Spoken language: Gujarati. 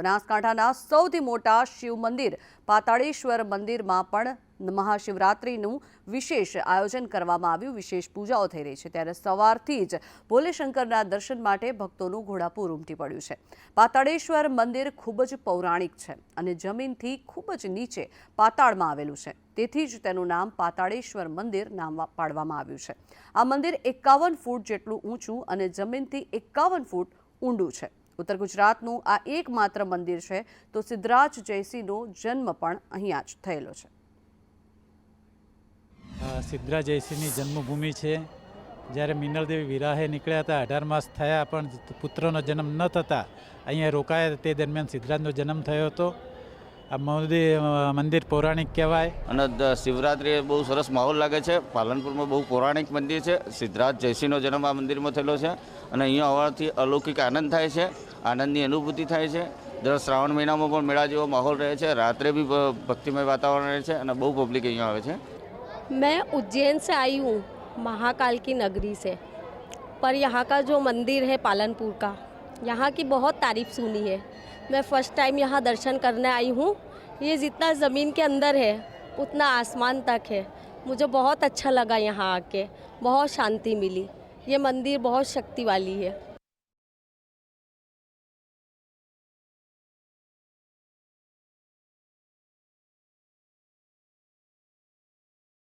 બનાસકાંઠાના સૌથી મોટા શિવ મંદિર, પાતાળેશ્વર મંદિરમાં પણ મહાશિવરાત્રિનું વિશેષ આયોજન કરવામાં આવ્યું. વિશેષ પૂજાઓ થઈ રહી છે. ત્યારે સવારથી જ ભોલેશંકરના દર્શન માટે ભક્તોનું ઘોડાપુર ઉમટી પડ્યું છે. પાતાળેશ્વર મંદિર ખૂબ જ પૌરાણિક છે અને જમીનથી ખૂબ જ નીચે પાતાળમાં આવેલું છે. તેથી જ તેનું નામ પાતાળેશ્વર મંદિર નામ પાડવામાં આવ્યું છે. આ મંદિર એકાવન ફૂટ જેટલું ઊંચું અને જમીનથી એકાવન ફૂટ ઊંડું છે. ઉત્તર ગુજરાતનું આ એકમાત્ર મંદિર છે તો સિદ્ધરાજ જયસિંહનો જન્મ પણ અહીંયા જ થયેલો છે. સિદ્ધરાજ જયસિંહની જન્મભૂમિ છે. જ્યારે મિનલદેવી વિરાહે નીકળ્યા હતા અઢાર માસ થયા પણ પુત્રનો જન્મ ન થતાં અહીંયા રોકાયા તે દરમિયાન સિદ્ધરાજનો જન્મ થયો હતો. આ મંદિર મંદિર પૌરાણિક કહેવાય. અને શિવરાત્રી બહુ સરસ માહોલ લાગે છે. પાલનપુરમાં બહુ પૌરાણિક મંદિર છે. સિદ્ધરાજ જયસિંહનો જન્મ આ મંદિરમાં થયેલો છે. અને અહીંયા આવવાથી અલૌકિક આનંદ થાય છે. આનંદની અનુભૂતિ થાય છે દર શ્રાવણ મહિનામાં પણ મેળા જેવો માહોલ રહે છે રાત્રે બી બ- ભક્તિમય વાતાવરણ રહે છે અને બહુ પબ્લિક અહીંયા આવે છે मैं उज्जैन से आई हूँ महाकाल की नगरी से पर यहाँ का जो मंदिर है पालनपुर का यहाँ की बहुत तारीफ सुनी है मैं फर्स्ट टाइम यहाँ दर्शन करने आई हूँ ये जितना ज़मीन के अंदर है उतना आसमान तक है मुझे बहुत अच्छा लगा यहाँ आके बहुत शांति मिली ये मंदिर बहुत शक्ति वाली है